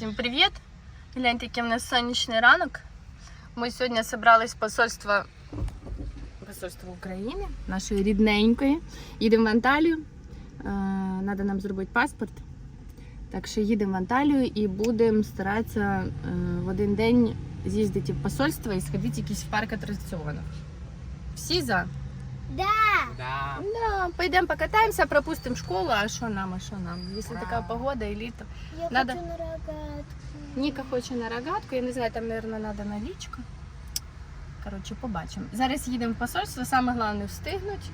Всім привіт! Гляньте, який в нас сонячний ранок. Ми сьогодні зібрались з посольства, посольства України, нашої рідненької. Їдемо в Анталію. Треба нам зробити паспорт. Так що їдемо в Анталію і будемо старатися е, в один день з'їздити в посольство і сходити якийсь парк атракціонів. Всі за? Да. Да. Да, пойдемо покатаємося, пропустимо школу, а що нам, а що нам? Якщо така погода і літо. Я Надо- хочу на рогатку. Ніка хоче на рогатку, я не знаю, там, мабуть, треба налічка. Коротше, побачимо. Зараз їдемо в посольство, саме головне встигнути.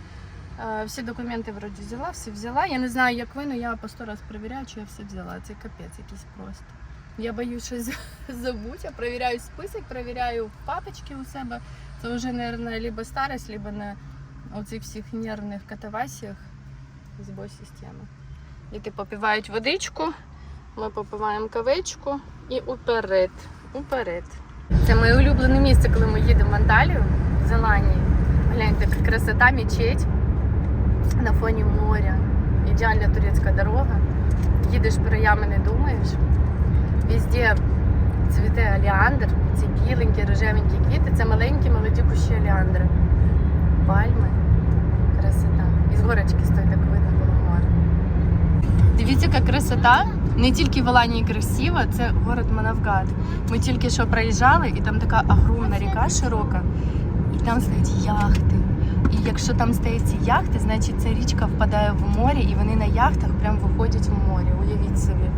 Е, Всі документи вроді взяла, все взяла. Я не знаю, як ви, але я по сто раз перевіряю, чи я все взяла. Це капець якийсь просто. Я боюсь щось забути, я перевіряю список, перевіряю папочки у себе. Це вже, мабуть, либо старость, либо на оцих всіх нервних катавасіях збой системи. Діти попивають водичку, ми попиваємо кавичку і уперед. Уперед. Це моє улюблене місце, коли ми їдемо в Анталію, в Зеландії. Гляньте, яка красота, мечеть на фоні моря. Ідеальна турецька дорога. Їдеш пераями, не думаєш. Везде цвіте олеандр, ці біленькі, рожевенькі квіти. Це маленькі молоді кущі олеандри. Пальми. Красота. І з горочки стоїть так видно було море. Дивіться, яка красота. Не тільки в Аланії красиво, це город Манавгат. Ми тільки що проїжджали, і там така огромна ріка широка, і там стоять яхти. І якщо там стоять яхти, значить ця річка впадає в море, і вони на яхтах прям виходять в море. Уявіть собі.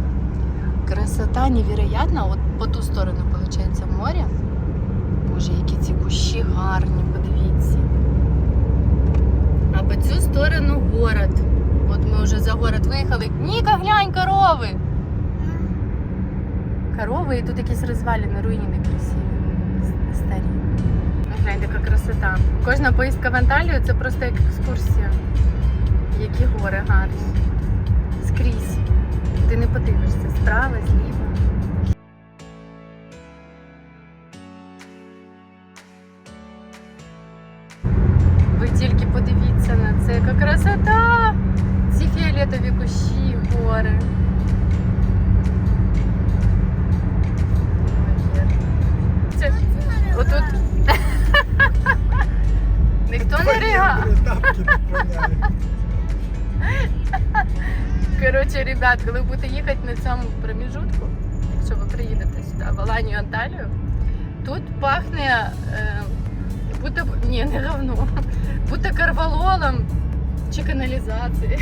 Красота невероятна. От по ту сторону, виходить, море. Боже, які ці кущі гарні, подивіться. А по цю сторону город. От ми вже за город виїхали. Ніка, глянь, корови! Корови і тут якісь розвалини, руїни красиві. Старі. Глянь, яка красота. Кожна поїздка в Анталію це просто як екскурсія. Які гори гарні. Скрізь. Ти не подивишся справа, зліва. Отут ніхто не. Тапки. Коротше, ребят, коли будете їхати на цьому проміжутку, якщо ви приїдете сюди, в Аланію Анталію, тут пахне е, будто ні, не говно, будто карвалолом чи каналізацією.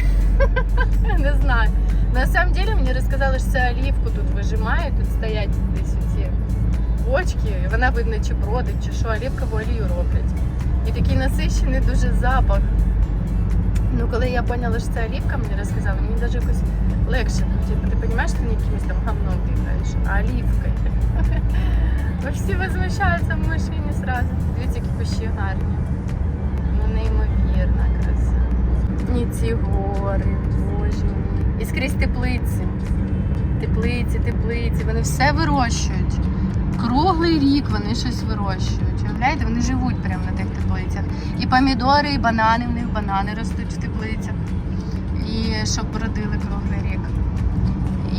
Не знаю. На самом деле мені розказали, що це олівку тут вижимають, тут стоять десь бочки, вона видно, чи бродить, чи що, олівкову олію роблять. І такий насичений дуже запах. Ну, коли я поняла, що це олівка, мені розказали, мені навіть якось легше. Ну, типу, ти розумієш, ти не якимось там говном бігаєш, а олівкою. Всі возмущаються в машині сразу. Дивіться, які кущі гарні. Ну, неймовірна краса. І ці гори, боже мій. І скрізь теплиці. Теплиці, теплиці, вони все вирощують. Круглий рік вони щось вирощують. Уявляєте, вони живуть прямо на тих теплицях. І помідори, і банани, в них банани ростуть в теплицях. І щоб родили круглий рік.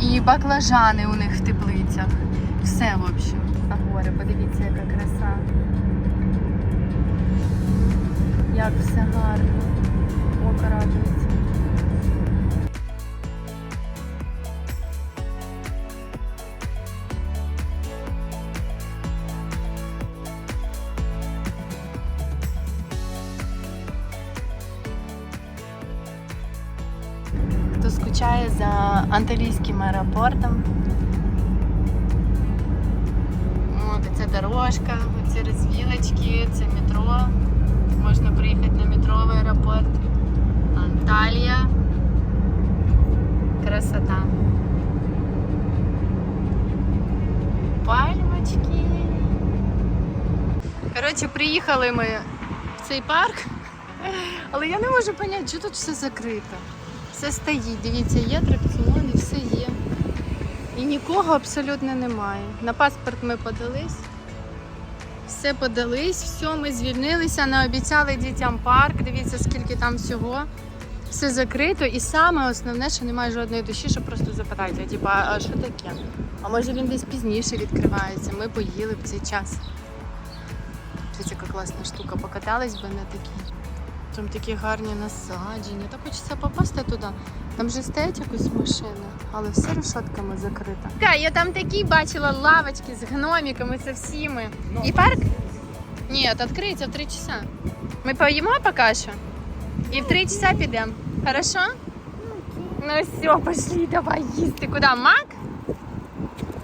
І баклажани у них в теплицях. Все, в общем. А горе, подивіться, яка краса. Як все гарно. Око радується. Хто скучає за анталійським аеропортом. От, це дорожка, ці розвілочки, це метро. Можна приїхати на метро в аеропорт. Анталія. Красота. Пальмочки. Коротше, приїхали ми в цей парк, але я не можу зрозуміти, що тут все закрито. Все стоїть, дивіться, є атракціони, все є. І нікого абсолютно немає. На паспорт ми подались. Все подались, все, ми звільнилися, наобіцяли дітям парк. Дивіться, скільки там всього. Все закрито, і саме основне, що немає жодної душі, що просто запитайте, типа, а що таке? А може він десь пізніше відкривається? Ми поїли в цей час. Дивіться, яка класна штука. Покатались би на такій. Там такі гарні насадження. Та хочеться попасти туди. Там же стоять якусь машини, але все решетками закрито. Так, я там такі бачила лавочки з гноміками, це всіми. І парк? Ні, відкриється в 3 часа. Ми поїмо поки що. І в 3 часа підемо. Хорошо? Ну все, пошли, давай їсти. Куди? Мак?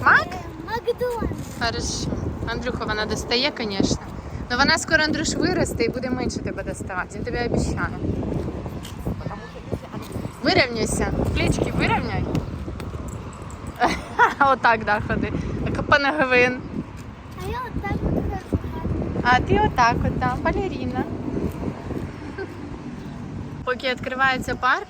Мак? Макдональдс. Хорошо. Андрюха, вона достає, звісно. Но вона скоро Андрюш виросте і буде менше тебе доставати. Я тобі обіцяю. Вирівняйся. Плечки вирівняй. Отак, да, ходи. Як панагвин. А я вот так вот. А ти отак от, да, балеріна. Поки відкривається парк,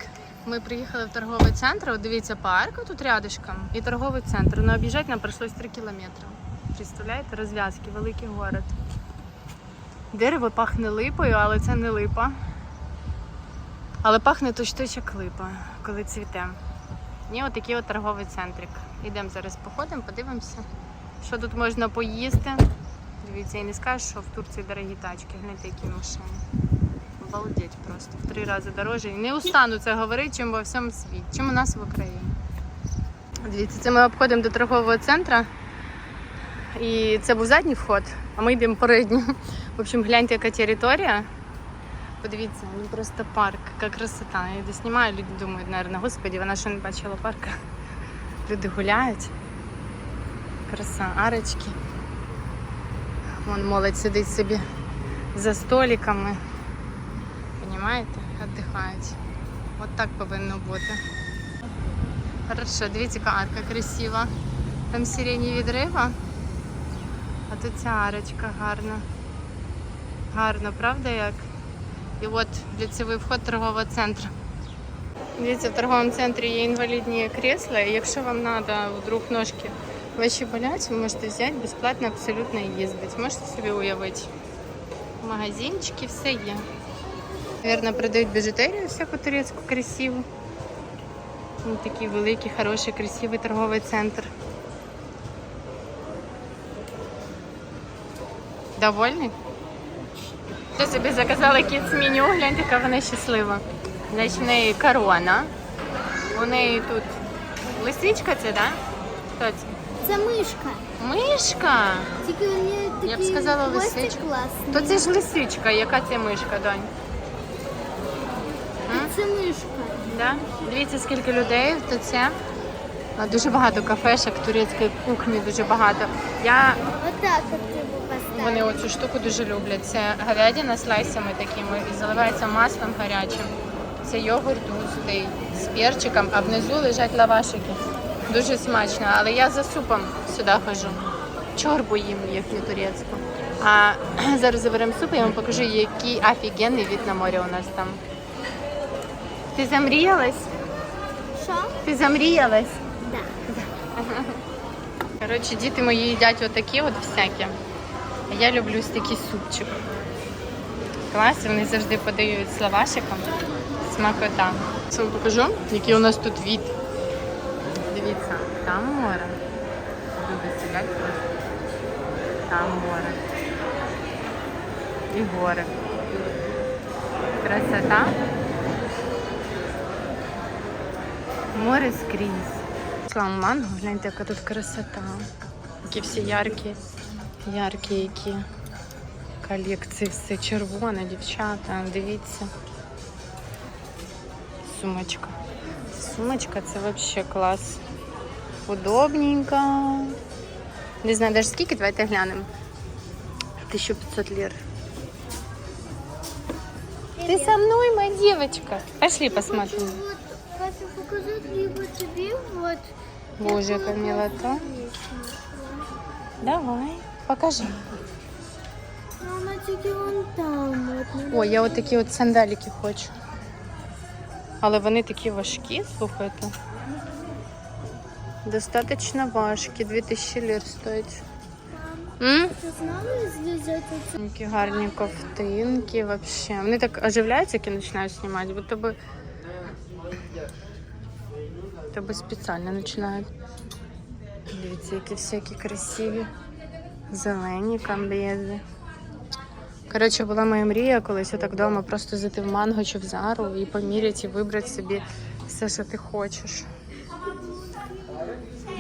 ми приїхали в торговий центр. От дивіться, парк тут рядышком і торговий центр. Ну, об'їжджати нам прийшлось 3 кілометри. Представляєте, розв'язки, великий город. Дерево пахне липою, але це не липа. Але пахне точно як липа, коли цвіте. І отакий от торговий центрик. Йдемо зараз походимо, подивимося, що тут можна поїсти. Дивіться, і не скажеш, що в Турції дорогі тачки. Гляньте, які машини. Обалдеть просто. В три рази дорожче. І не устану це говорити, чим во всьому світі, чим у нас в Україні. Дивіться, це ми обходимо до торгового центру. І це був задній вход, а ми йдемо переднім. В общем, гляньте, яка територія. Подивіться, ну просто парк, яка красота. Я йду знімаю, люди думають, наверное, господі, вона ще не бачила парка. Люди гуляють. Краса, арочки. Вон молодь сидить собі за столиками. Понімаєте? Віддихають. От так повинно бути. Хорошо, дивіться, яка арка красива. Там сиреневі дерева, а тут ця арочка гарна. Гарно, правда як? І от лицевий вход торгового центру. Дивіться, в торговому центрі є інвалідні крісла, і якщо вам треба вдруг ножки ваші болять, ви можете взяти безплатно абсолютно і їздити. Можете собі уявити. Магазинчики, все є. Наверно, продають біжутерію всяку турецьку красиву. Ось такий великий, хороший, красивий торговий центр. Довольний? Я собі заказала кіц меню, гляньте, яка вона щаслива. Значить, в неї корона. У неї тут лисичка це? Да? Хто це? Це мишка. Мишка. Тільки у неї такий Я б сказала, хвостик лисичка. класний. То це ж лисичка, яка це мишка, донь? Це мишка. Да? Дивіться, скільки людей, то це дуже багато кафешок, турецької кухні дуже багато. Я Отак от. Вони оцю штуку дуже люблять. Це говядина з слайсами такими і заливається маслом гарячим. Це йогурт густий з перчиком, а внизу лежать лавашики. Дуже смачно, але я за супом сюди хожу. Чорбу їм їхню турецьку. А зараз заберемо суп, я вам покажу, який офігенний від на море у нас там. Ти замріялась? Що? Ти замріялась? Да. Коротше, діти мої їдять отакі от всякі. Я люблю ось такий супчик. Клас, вони завжди подають з лавашиком. Смакота. Це вам покажу, який у нас тут від. Дивіться, там море. Люди сидять. Там море. І гори. Красота. Море скрізь. Манго, гляньте, яка тут красота. Які всі яркі, яркі які колекції, все червоне, дівчата, дивіться. Сумочка. Сумочка це взагалі клас. Удобненько. Не знаю, навіть скільки, давайте глянемо. 1500 лир. Ты со мной, моя девочка. Пошли посмотрим. Хочу вот, хочу показать либо тебе вот. Боже, яка милота. Давай, Покажи. Мама тільки вон там. От, О, я от такі от сандаліки хочу. Але вони такі важкі, слухайте. Достаточно важкі, 2000 лір стоять. М? Які гарні ковтинки вообще. Вони так оживляються, як я починаю знімати, будто би тебе спеціально починають. Дивіться, які всякі красиві. Зелені камбези. Коротше, була моя мрія колись отак вдома просто зайти в манго чи в зару і поміряти і вибрати собі все, що ти хочеш.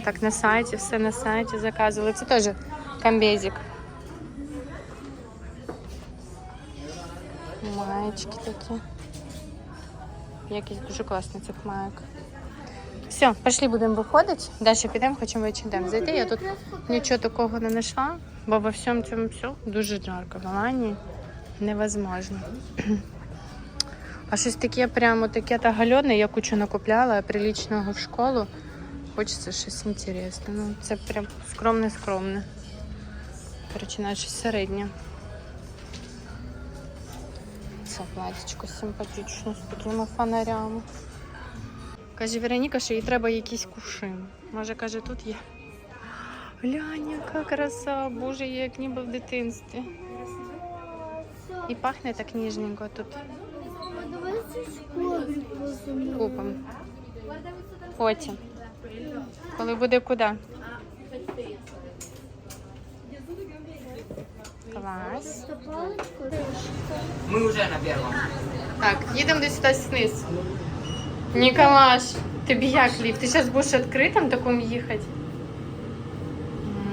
Так на сайті, все на сайті заказували. Це теж камбезик. Маєчки такі. Якісь дуже класні цих маєк. Все, пішли будемо виходити. Далі підемо, хочемо вечірем зайти. Я тут нічого такого не знайшла, бо во всьому цьому все дуже жарко. В Аланії невозможно. А щось таке прямо таке та гальоне, я кучу накупляла приличного в школу. Хочеться щось інтересне. Ну, це прям скромне-скромне. Навіть щось середнє. Це платічко симпатичне з такими фонарями. Каже Вероніка, що їй треба якийсь кушин. Може, каже, тут є. Глянь, яка краса, боже, як ніби в дитинстві. І пахне так ніжненько тут. Купимо. Потім. Коли буде куди? Клас. Мы уже на первом. Так, їдемо десь сюди вниз. Ніколаш, тобі як ліфт? Ти зараз будеш відкритим такому їхати?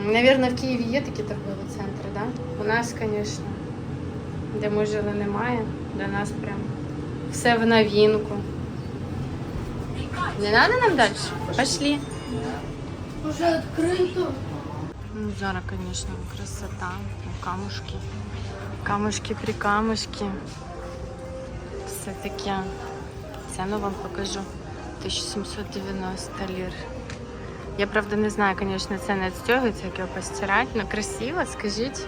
М, Навірно, в Києві є такі торгові центри, да? У нас, звісно, де ми жили, немає. Для нас прям все в новинку. Не треба нам далі? Пошли. Уже відкрито. Ну, зараз, звісно, красота. Камушки. Камушки при камушки. Все таке. Ціну вам покажу. 1790 лір. Я правда не знаю, звісно, це не відстягується, як його постирати, але красиво, скажіть.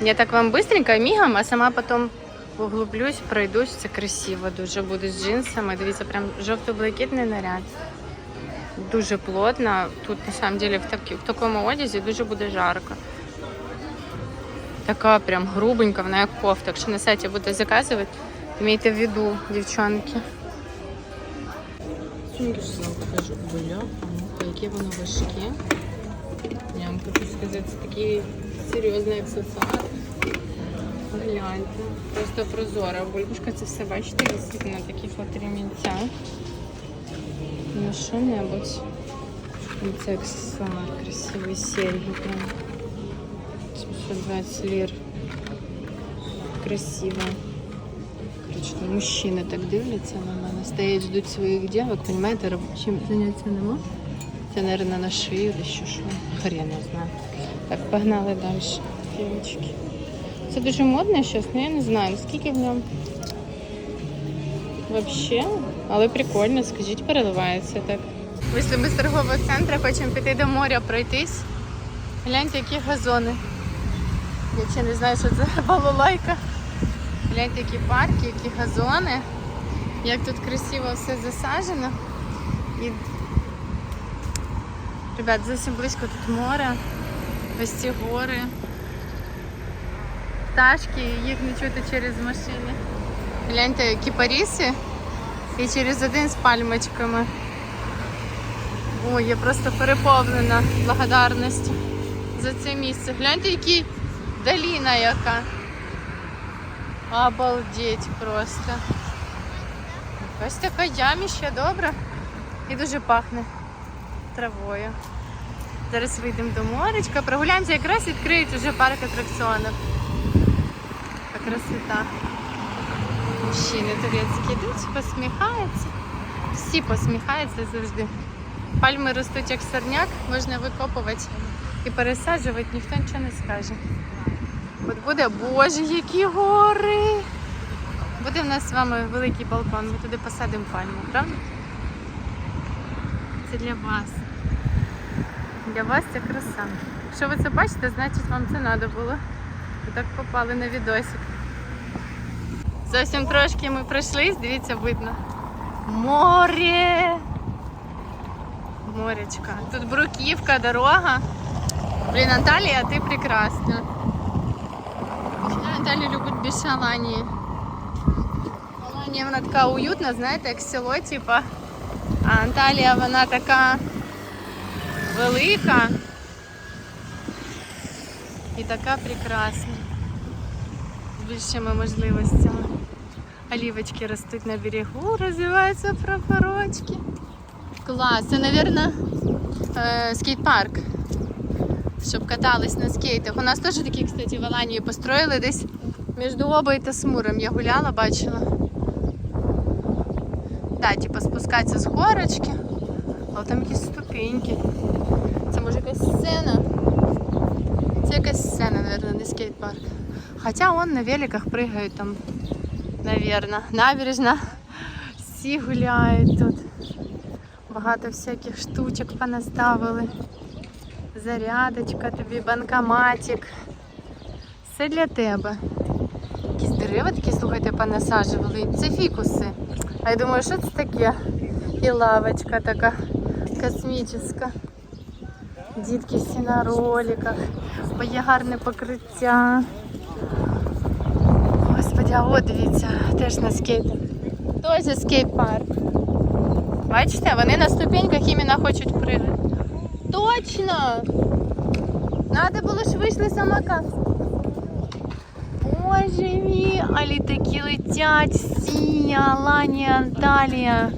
Я так вам быстренько мігом, а сама потім углублюсь, пройдусь. Це красиво дуже буде з джинсами. Дивіться, прям жовто-блакитний наряд. Дуже плотно. Тут на самом деле в, такі, в такому одязі дуже буде жарко. Така прям грубенька, вона як кофта. Якщо на сайті будете заказувати, майте в виду, дівчонки. Сумки ж вам покажу. Бля, які воно важкі. Я вам хочу сказати, це такий серйозний аксесуар. Гляньте. Просто прозора. Бульбушка це все, бачите, висить на таких от ремінцях. На що-небудь. І Це аксесуар, красиві серьги прям. 720 лір. Красиво. Там мужчини так дивляться на мене. Стоять, ждуть своїх дівок, понимаєте, робочим заняття не можу. Це, наверное, на шию десь що. що. Хрен я знаю. Так, погнали далі. Дівчатки. Це дуже модно щось, ну я не знаю, скільки в ньому. Вообще, але прикольно, скажіть, переливається так. Вийшли ми з торгового центру, хочемо піти до моря пройтись. Гляньте, які газони. Я ще не знаю, що це балалайка. Гляньте, які парки, які газони. Як тут красиво все засаджено. І... Ребят, зовсім близько тут море. Ось ці гори. Пташки, їх не чути через машини. Гляньте, кіпаріси і через один з пальмочками. Ой, я просто переповнена благодарністю за це місце. Гляньте, який доліна яка. Обалдеть просто. Ось така яміща, добре. І дуже пахне травою. Зараз вийдемо до моречка, прогуляємося, якраз відкриють уже парк атракціонів. Така красота. Мужчини турецькі йдуть, посміхаються. Всі посміхаються завжди. Пальми ростуть як сорняк, можна викопувати і пересаджувати, ніхто нічого не скаже. От буде, боже, які гори! Буде в нас з вами великий балкон, ми туди посадимо пальму, правда? Це для вас. Для вас це краса. Якщо ви це бачите, значить вам це треба було. Ви так попали на відосик. Зовсім трошки ми пройшлись, дивіться, видно. Море! Моречка. Тут бруківка, дорога. Блін, Наталія, ти прекрасна. Наталя любить більше Аланії. Аланія вона така уютна, знаєте, як село, типа. А Анталія вона така велика і така прекрасна. З більшими можливостями. Олівочки ростуть на берегу, розвиваються прапорочки. Клас, це, мабуть, скейт-парк. Щоб катались на скейтах. У нас теж такі, кстати, в Аланії построїли десь між Обою та Смуром. Я гуляла, бачила. Да, типу спускатися з горочки, але там якісь ступеньки. Це може якась сцена. Це якась сцена, мабуть, не скейт-парк. Хоча он на великах пригають там, навірно. Набережна. Всі гуляють тут. Багато всяких штучок понаставили. Зарядочка тобі, банкоматик. Все для тебе. Якісь дерева такі, слухайте, понасаджували. Це фікуси. А я думаю, що це таке? І лавочка така космічна. Дітки всі на роликах. Бо є гарне покриття. Господи, а от дивіться, теж на скейтах. Теж скейт-парк. Бачите, вони на ступеньках іменно хочуть пригати. Точно! Надо було ж вийшли самокат. Боже мій, а літаки летять, Сія, Аланія, Анталія.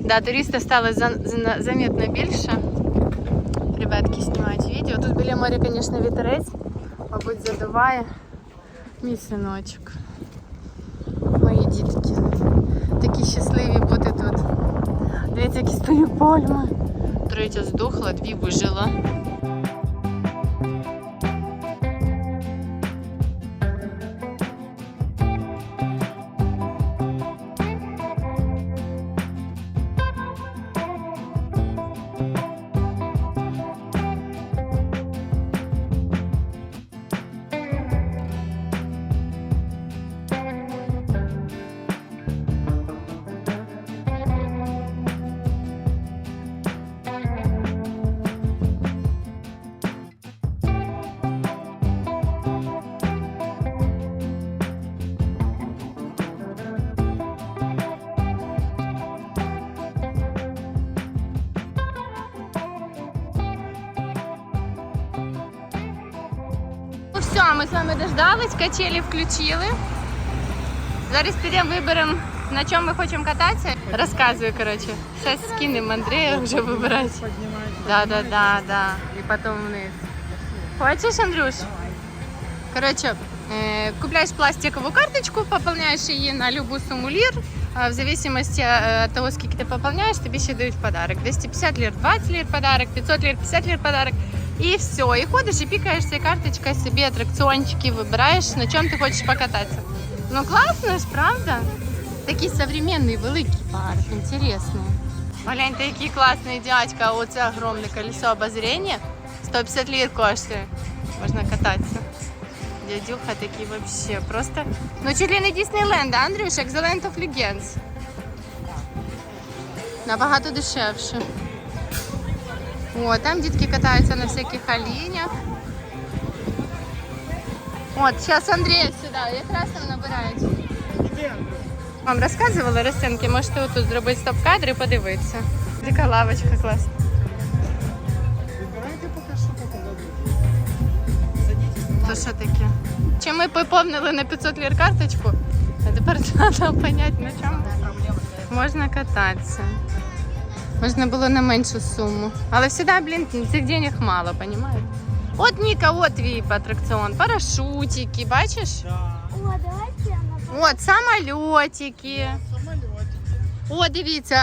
Да, туристів стало за, за, заметно більше. Ребятки знімають відео. Тут біля моря, звісно, вітерець, мабуть, задуває мій синочок. Мої дітки. Такі щасливі бути тут. Дивіться, які стоять пальми. Третя здохла, дві вижила. все, ми з вами дождались, качелі включили. Зараз підемо виберемо, на чому ми хочемо кататися. Розказую, коротше. Зараз скинемо Андрея вже вибирати. Да, да, да, да. І потім вниз. Хочеш, Андрюш? Коротше, е, купляєш пластикову карточку, пополняєш її на любу суму лір. А В зависимости э, от того, скільки ти пополняєш, тобі ще дають подарок. 250 лір, 20 лір подарок, 500 лір, 50 лір подарок. І все. І ходиш і пікаєш цією карточкою собі атракціончики, вибираєш, на чому ти хочеш покататися. Ну класно ж, правда? Такий современний великий парк, інтересний. Гляньте, який класний дядька, оце огромне колесо обозрения. 150 лір коштує. Можна кататися. Дядюха такий вообще просто. Ну чуть ли не Діснейленд, Андрюш, як The Land. Набагато дешевше. О, там дітки катаються на всяких оленях. От, зараз Андрія сюди, якраз там набирають. Вам розказували розцінки, можете отут зробити стоп-кадр і подивитися. Така лавочка класна. Выбирайте пока что пока То що таке? Чи ми поповнили на 500 лір карточку? А тепер треба зрозуміти, на чому можна кататися. Можна було на меншу суму. Але завжди, блін, цих денег мало, розумієте? От Ніка, от твій атракціон. Парашутики, бачиш? Да. О, давайте я на От самольотики. Самолетики. О, дивіться,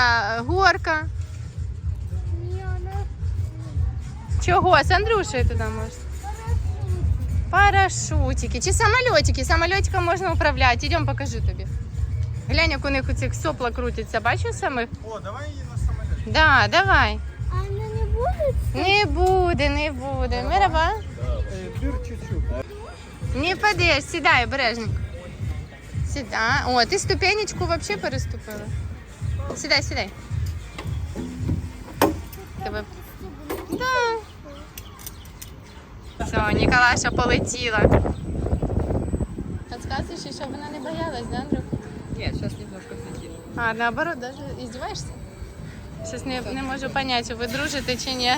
горка. Ні, вона Чого? З Андрюшею туди можна. Парашутики чи самольотики. Самольотиком можна управляти. Ідемо покажу тобі. Глянь, як у них у цих сопла крутяться. Бачиш самих? О, давай. Да, давай. А вона не буде? Не буде, не буде. Мирова. Чуть-чуть. Не падеш, сідай, обережник. Сідай. О, ти ступенечку взагалі переступила. Сідай, сідай. Тебе... Да. Все, Ніколаша полетіла. Подсказуєш, щоб вона не боялась, да, Андрюх? Нет, сейчас немножко хотим. А, наоборот, даже издеваешься? Щось не, не можу поняти, ви дружите чи ні.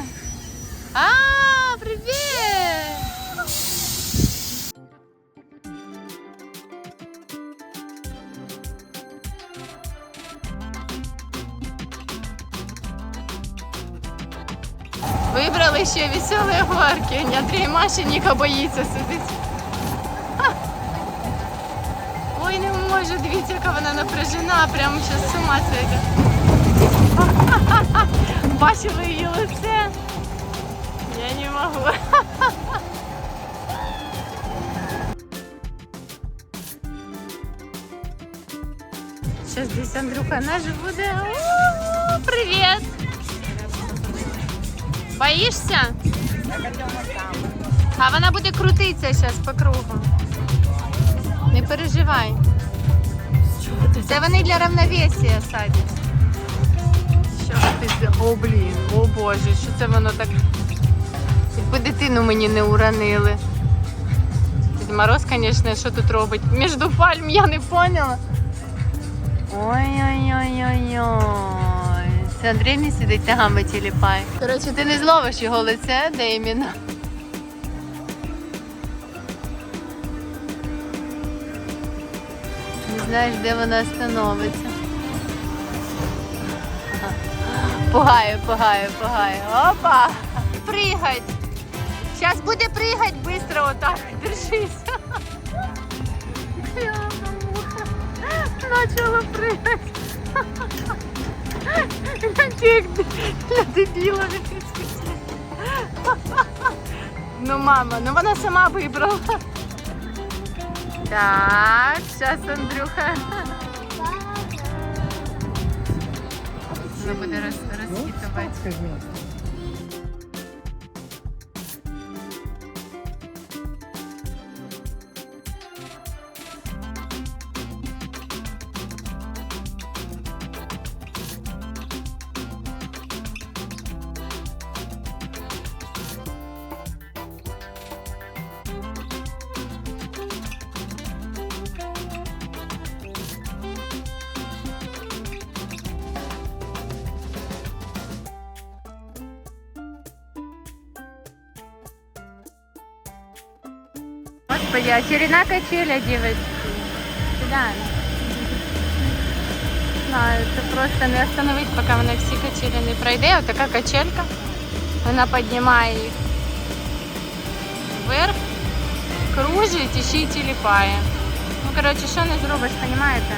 А, привіт! Вибрали ще веселі горки. Андрій Маша Ніка боїться сидить. Ой, не можу, дивіться, яка вона напряжена, прямо зараз з ума сойде. Бачили її лице? Я не можу. Сейчас здесь Андрюха наш буде. О, Привіт! Боїшся? А вона буде крутитися зараз по кругу. Не переживай. Це вони для равновесія садять. Ти О, блін, о боже, що це воно так. Якби дитину мені не уронили. Дід Мороз, звісно, що тут робить? Між пальм я не поняла. Ой-ой-ой-ой-ой. Це Андрій мій сидить ногами тіліпає. Коротше, ти не зловиш його лице, де. Не знаєш, де вона становиться. Пугає, пугає, пугає. Опа! Пригать! Зараз буде пригать швидко отак. Держись. Прямо. Начала пригать. Як для дебіла. Ну, мама, ну вона сама вибрала. Так, зараз Андрюха. Вона буде роз, Excuse me. Господи, очередная качеля, девочки. Глянь. Знаю, це просто не остановить, поки вона всі качелі не пройде. Ось така качелька. Вона піднімає їх вверх, кружить і ще й тіліпає. Ну, коротше, що не зробиш, розумієте?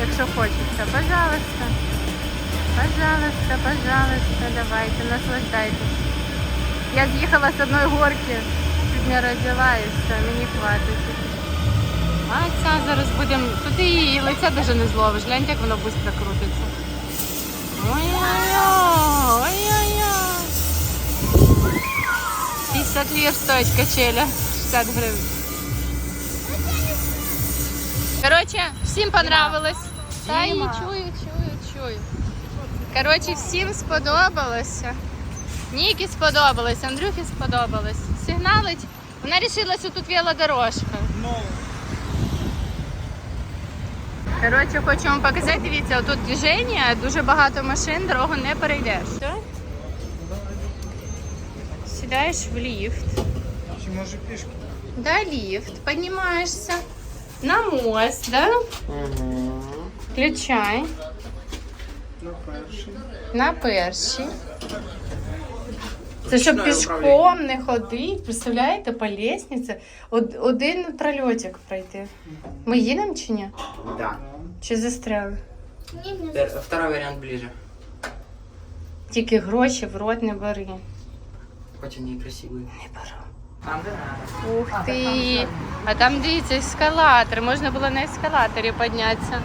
Якщо хочеться. Пожалуйста. Пожалуйста, пожалуйста, давайте, наслаждайтесь. Я з'їхала з одної горки, чуть Не і мені хватить. А ця зараз будемо. Тут і її лиця навіть не зловиш. Гляньте, як воно швидко крутиться. Ой-ой-ой, ой-ой-ой. 50 лір стоїть качеля, 60 гривень. Коротше, всім понравилось. Та і чую, чую, чую. Коротше, всім сподобалося. Нікі сподобалось, Андрюхі сподобалось. Сигналить. Вона вирішила, що тут велодорожка. Коротше, хочу вам показати, дивіться, тут движення, дуже багато машин, дорогу не перейдеш. Сідаєш в ліфт. Чи може пішки? Да, лифт, поднимаешься на мост, да? Включай На перший. на перший. Це щоб пішком не ходити, представляєте, по лестниці. Од- один прольотик пройти. Ми їдемо чи ні? Да. Чи застряли? Ні, не Пер- Второй вариант ближе. Тільки гроші в рот не бери. Хоть они и красивые. Не беру. Там де надо. Ух ти! А там дивіться ескалатор. Можна було на ескалаторі піднятися.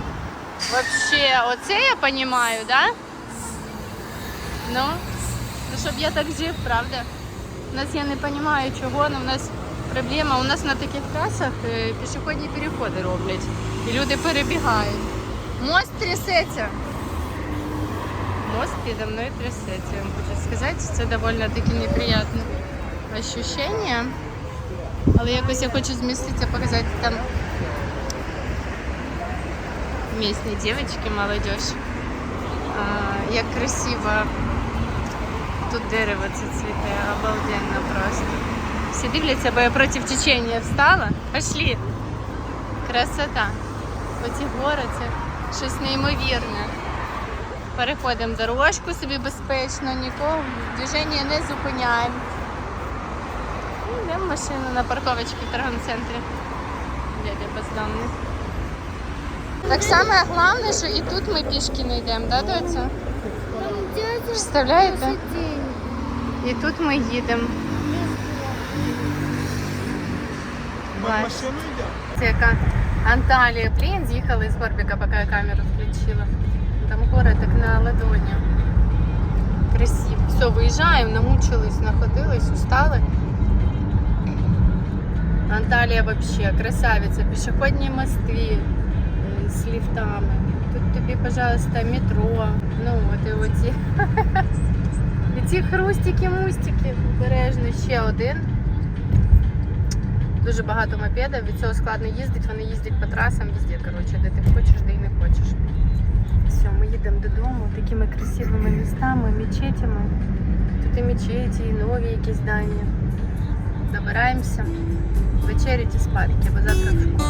Вообще, оце я розумію, да? Ну, ну щоб я так жив, правда? У нас я не розумію, чого, але у нас проблема. У нас на таких трасах е, пішохідні переходи роблять. І люди перебігають. Мост трясеться. Мост підо мною трясеться, я вам хочу сказати. Це доволі таки неприємне ощущення. Але якось я хочу зміститися, показати там місні дівчатки, молодежь. Як красиво. Тут дерево це цвіте, обалденно просто. Всі дивляться, бо я проти течення встала. Пошли. Красота. Оці гори це щось неймовірне. Переходимо дорожку собі безпечно, нікого движення не зупиняємо. Йдемо машину на парковочці в торговому центрі. Дядя бездомний. Так саме головне, що і тут ми пішки не йдемо, да, доця? Представляєте? І тут ми їдемо. Машину? Це яка Анталія. Блін, з'їхали з Горбіка, поки я камеру включила. Там гори так на ладоні. Красиво. Все, виїжджаємо, намучились, находились, устали. Анталія вообще красавиця, пішохідні мости е, з ліфтами. Тобі, пожалуйста, метро. Ну, от і оці. І ці хрустики, мустики. Обережно ще один. Дуже багато мопедів, від цього складно їздити, вони їздять по трасам везде, коротше, де ти хочеш, де і не хочеш. Все, ми їдемо додому такими красивими містами, мечетями. Тут і мечеті, і нові якісь здання. Добираємося, вечерять і спадки, бо завтра в школу.